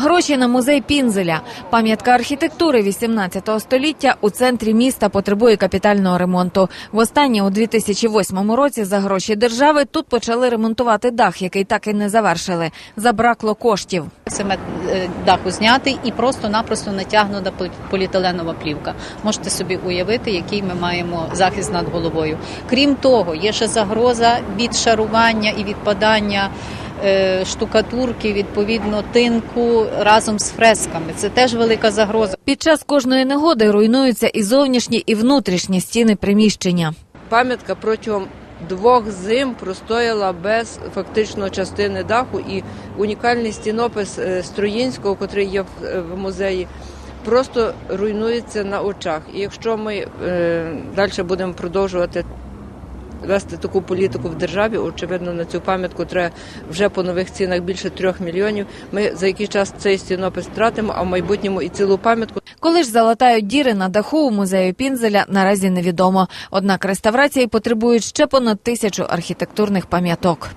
Гроші на музей Пінзеля. Пам'ятка архітектури 18 століття у центрі міста потребує капітального ремонту. Востаннє у 2008 році за гроші держави тут почали ремонтувати дах, який так і не завершили. Забракло коштів. Цемент е, даху знятий і просто-напросто натягнута поліетиленова плівка. Можете собі уявити, який ми маємо захист над головою. Крім того, є ще загроза від шарування і відпадання. Е, Штукатурки, відповідно, тинку разом з фресками. Це теж велика загроза. Під час кожної негоди руйнуються і зовнішні, і внутрішні стіни приміщення. Пам'ятка протягом двох зим простояла без фактично частини даху, і унікальний стінопис е, Строїнського, який є в, е, в музеї, просто руйнується на очах. І якщо ми е, далі будемо продовжувати. Вести таку політику в державі, очевидно, на цю пам'ятку треба вже по нових цінах більше трьох мільйонів. Ми за який час цей стінопис втратимо, а в майбутньому і цілу пам'ятку. Коли ж залатають діри на даху у музею Пінзеля, наразі невідомо. Однак реставрації потребують ще понад тисячу архітектурних пам'яток.